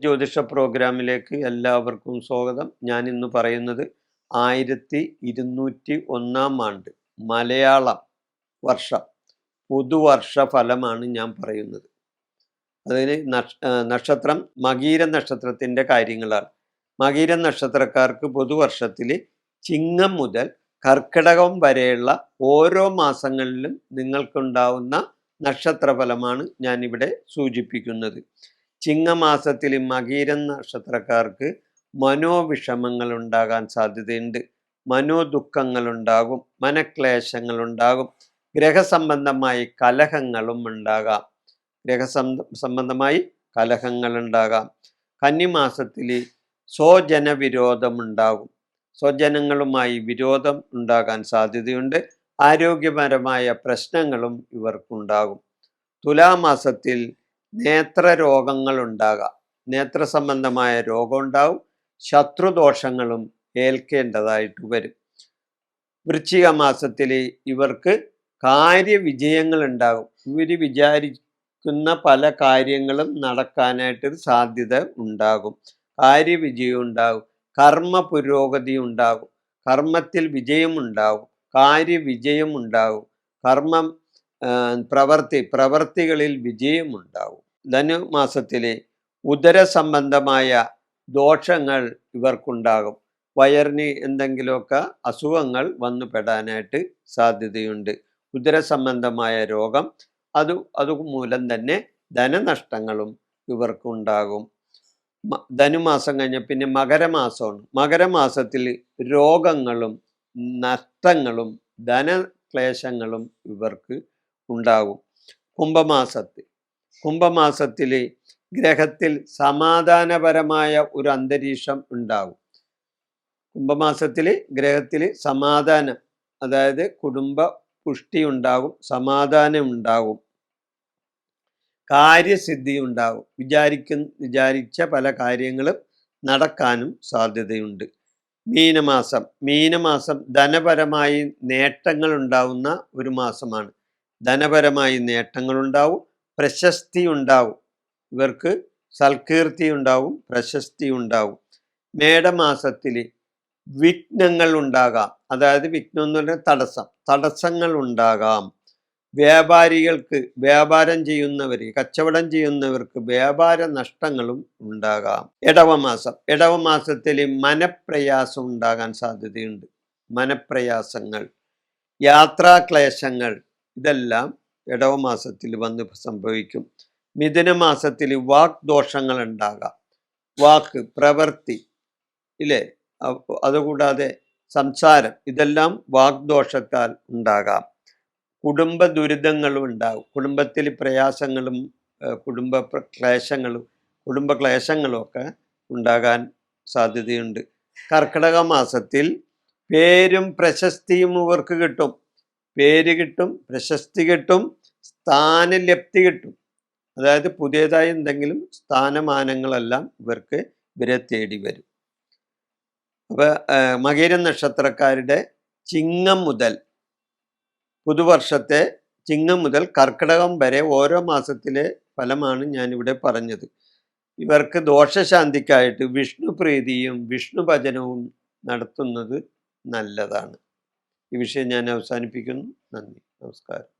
ജ്യോതിഷ പ്രോഗ്രാമിലേക്ക് എല്ലാവർക്കും സ്വാഗതം. ഞാൻ ഇന്ന് പറയുന്നത് ആയിരത്തി ഇരുന്നൂറ്റി ഒന്നാം ആണ്ട് മലയാളം വർഷം പുതുവർഷ ഫലമാണ് ഞാൻ പറയുന്നത്. അതിന് നക്ഷ- നക്ഷത്രം മകീര നക്ഷത്രത്തിന്റെ കാര്യങ്ങളാണ്. മകീര നക്ഷത്രക്കാർക്ക് പുതുവർഷത്തിൽ ചിങ്ങം മുതൽ കർക്കിടകം വരെയുള്ള ഓരോ മാസങ്ങളിലും നിങ്ങൾക്കുണ്ടാവുന്ന നക്ഷത്രഫലമാണ് ഞാനിവിടെ സൂചിപ്പിക്കുന്നത്. ചിങ്ങമാസത്തിൽ മകീരൻ നക്ഷത്രക്കാർക്ക് മനോവിഷമങ്ങൾ ഉണ്ടാകാൻ സാധ്യതയുണ്ട്. മനോദുഃഖങ്ങൾ ഉണ്ടാകും മനക്ലേശങ്ങൾ ഉണ്ടാകും ഗ്രഹസംബന്ധമായി കലഹങ്ങളും ഉണ്ടാകാം. ഗ്രഹസം സംബന്ധമായി കലഹങ്ങൾ ഉണ്ടാകാം കന്നിമാസത്തിൽ സ്വജനവിരോധം ഉണ്ടാകും സ്വജനങ്ങളുമായി വിരോധം ഉണ്ടാകാൻ സാധ്യതയുണ്ട്. ആരോഗ്യപരമായ പ്രശ്നങ്ങളും ഇവർക്കുണ്ടാകും. തുലാമാസത്തിൽ നേത്രരോഗങ്ങൾ ഉണ്ടാകാം നേത്ര സംബന്ധമായ രോഗം ഉണ്ടാവും ശത്രുദോഷങ്ങളും ഏൽക്കേണ്ടതായിട്ട് വരും. വൃശ്ചിക മാസത്തിൽ ഇവർക്ക് കാര്യവിജയങ്ങൾ ഉണ്ടാകും ഇവർ വിചാരിക്കുന്ന പല കാര്യങ്ങളും നടക്കാനായിട്ട് സാധ്യത ഉണ്ടാകും. കാര്യവിജയം ഉണ്ടാകും കർമ്മ പുരോഗതി ഉണ്ടാകും കർമ്മത്തിൽ വിജയമുണ്ടാകും. കാര്യവിജയം ഉണ്ടാകും കർമ്മം പ്രവർത്തി പ്രവർത്തികളിൽ വിജയമുണ്ടാവും. ധനുമാസത്തിലെ ഉദര സംബന്ധമായ ദോഷങ്ങൾ ഇവർക്കുണ്ടാകും. വയറിന് എന്തെങ്കിലുമൊക്കെ അസുഖങ്ങൾ വന്നു പെടാനായിട്ട് സാധ്യതയുണ്ട്. ഉദര സംബന്ധമായ രോഗം അത് അതുമൂലം തന്നെ ധനനഷ്ടങ്ങളും ഇവർക്കുണ്ടാകും. ധനുമാസം കഴിഞ്ഞ പിന്നെ മകരമാസമാണ്. മകരമാസത്തിൽ രോഗങ്ങളും നഷ്ടങ്ങളും ധനക്ലേശങ്ങളും ഇവർക്ക് ഉണ്ടാകും. കുംഭമാസത്തിൽ. കുംഭമാസത്തിൽ ഗ്രഹത്തിൽ സമാധാനപരമായ ഒരു അന്തരീക്ഷം ഉണ്ടാകും. കുംഭമാസത്തിൽ ഗ്രഹത്തിൽ സമാധാനം അതായത് കുടുംബ പുഷ്ടി ഉണ്ടാകും സമാധാനം ഉണ്ടാകും. കാര്യസിദ്ധി ഉണ്ടാകും. വിചാരിക്കുന്ന വിചാരിച്ച പല കാര്യങ്ങളും നടക്കാനും സാധ്യതയുണ്ട്. മീനമാസം. മീനമാസം ധനപരമായി നേട്ടങ്ങൾ ഉണ്ടാവുന്ന ഒരു മാസമാണ്. ധനപരമായി നേട്ടങ്ങളുണ്ടാവും പ്രശസ്തി ഉണ്ടാവും ഇവർക്ക് സൽകീർത്തി ഉണ്ടാവും പ്രശസ്തി ഉണ്ടാവും മേടമാസത്തിൽ വിഘ്നങ്ങൾ ഉണ്ടാകാം അതായത് വിഘ്നം എന്ന് പറഞ്ഞാൽ തടസ്സം. തടസ്സങ്ങൾ ഉണ്ടാകാം വ്യാപാരികൾക്ക് വ്യാപാരം ചെയ്യുന്നവർ കച്ചവടം ചെയ്യുന്നവർക്ക് വ്യാപാര നഷ്ടങ്ങളും ഉണ്ടാകാം. ഇടവമാസം ഇടവമാസത്തിൽ മനപ്രയാസം ഉണ്ടാകാൻ സാധ്യതയുണ്ട്. മനപ്രയാസങ്ങൾ. യാത്രാക്ലേശങ്ങൾ. ഇതെല്ലാം ഇടവമാസത്തിൽ വന്ന് സംഭവിക്കും. മിഥുനമാസത്തിൽ വാക് ദോഷങ്ങൾ ഉണ്ടാകാം വാക്ക് പ്രവൃത്തി ഇല്ലേ? അതുകൂടാതെ സംസാരം ഇതെല്ലാം വാഗ്ദോഷത്താൽ ഉണ്ടാകാം. കുടുംബ ദുരിതങ്ങളും ഉണ്ടാകും. കുടുംബത്തിൽ പ്രയാസങ്ങളും കുടുംബ ക്ലേശങ്ങളും കുടുംബ ക്ലേശങ്ങളും ഒക്കെ ഉണ്ടാകാൻ സാധ്യതയുണ്ട്. കർക്കിടക മാസത്തിൽ പേരും പ്രശസ്തിയും ഇവർക്ക് കിട്ടും. പേര് കിട്ടും പ്രശസ്തി കിട്ടും സ്ഥാനലബ്ധി കിട്ടും. അതായത് പുതിയതായി എന്തെങ്കിലും സ്ഥാനമാനങ്ങളെല്ലാം ഇവർക്ക് ഇവരെ തേടി വരും. അപ്പോൾ മകീര നക്ഷത്രക്കാരുടെ ചിങ്ങം മുതൽ പുതുവർഷത്തെ ചിങ്ങം മുതൽ കർക്കിടകം വരെ ഓരോ മാസത്തിലെ ഫലമാണ് ഞാനിവിടെ പറഞ്ഞത്. ഇവർക്ക് ദോഷശാന്തിക്കായിട്ട് വിഷ്ണു പ്രീതിയും വിഷ്ണു ഭജനവും നടത്തുന്നത് നല്ലതാണ്. ഈ വിഷയം ഞാൻ അവസാനിപ്പിക്കുന്നു. നന്ദി. നമസ്കാരം.